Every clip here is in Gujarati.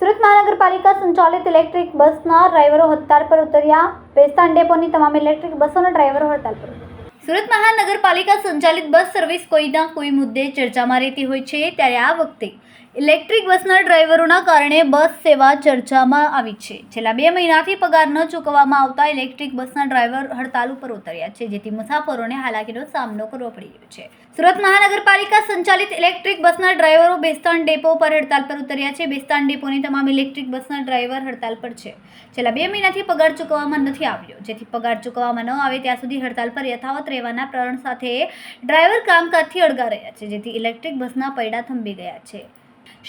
સુરત મહાનગરપાલિકા સંચાલિત ઇલેક્ટ્રિક બસના ડ્રાઈવરો હડતાલ પર ઉતર્યા. બેસ્તાન ડેપોની તમામ ઇલેક્ટ્રિક બસોના ડ્રાઈવરો હડતાલ પર સુરત મહાનગરપાલિકા સંચાલિત બસ સર્વિસ કોઈના કોઈ મુદ્દે ચર્ચામાં રહેતી હોય છે, ત્યારે આ વખતે ઇલેક્ટ્રિક બસના ડ્રાઈવરોના કારણે બસ સેવા ચર્ચામાં આવી છે. છેલ્લા બે મહિનાથી પગાર ન ચૂકવવામાં આવતા ઇલેક્ટ્રિક બસના ડ્રાઈવર હડતાલ ઉપર ઉતર્યા છે, જેથી મુસાફરોને હાલાકીનો સામનો કરવો પડી રહ્યો છે. સુરત મહાનગરપાલિકા સંચાલિત ઇલેક્ટ્રિક બસના ડ્રાઈવરો બેસ્તાન ડેપો પર હડતાલ પર ઉતર્યા છે. બેસ્તાન ડેપોની તમામ ઇલેક્ટ્રિક બસના ડ્રાઈવર હડતાલ પર છે. છેલ્લા બે મહિનાથી પગાર ચૂકવવામાં નથી આવ્યો. જેથી પગાર ચૂકવવામાં ન આવે ત્યાં સુધી હડતાલ પર યથાવત રહેવાના પ્રણ સાથે ડ્રાઈવર કામકાજથી અળગા રહ્યા છે, જેથી ઇલેક્ટ્રિક બસના પૈડા થંભી ગયા છે.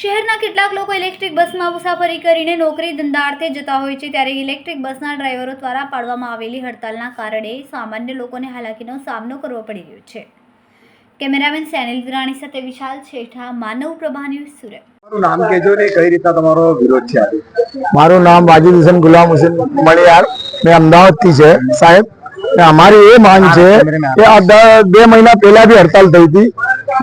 શહેરના કેટલાક લોકો ઇલેક્ટ્રિક બસમાં મુસાફરી કરીને નોકરી ધંધાર્થે જતા હોય છે ત્યારે ઇલેક્ટ્રિક બસના ડ્રાઈવરો દ્વારા પાડવામાં આવેલી હડતાલના કારણે સામાન્ય લોકોને હાલાકીનો સામનો કરવો પડી રહ્યો છે. કેમેરામેન સેનિલ વિરાણી સાથે વિશાલ છેઠા માનવ પ્રભા ન્યૂઝ સુરત. મારું નામ કહેજો ને કઈ રીતના તમારો વિરોધ છે મારું નામ વાજીદ હુસેન ગુલામ હુસેન મળિયાર મેં અમદાવાદથી છે સાહેબ. અમારી એ માંગ છે કે આ બે મહિના પહેલા બી હડતાલ થઈ હતી.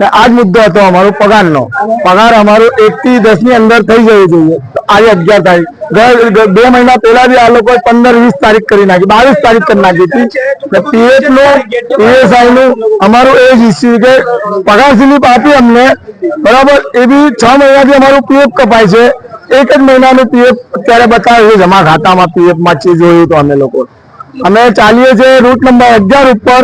આ જ મુદ્દો હતો અમારો પગારનો. પગાર અમારો એક થી દસની અંદર થઈ જવો જોઈએ આજે અગિયાર તારીખ. બે મહિના પહેલા બી આ લોકો પંદર વીસ તારીખ કરી નાખી. બાવીસ તારીખ કરી નાખી હતી. પીએફનું પીએસઆઈ નું અમારું એ જ ઇસ્યુ કે પગાર સ્લીપ આપી અમને. બરાબર? એ બી છ મહિનાથી અમારું પીએફ કપાય છે. એક જ મહિનાનું પીએફ અત્યારે બતાવે છે. જમા ખાતામાં પીએફમાં છે જોયું તો અમે લોકો. અમે ચાલીએ છીએ રૂટ નંબર અગિયાર ઉપર.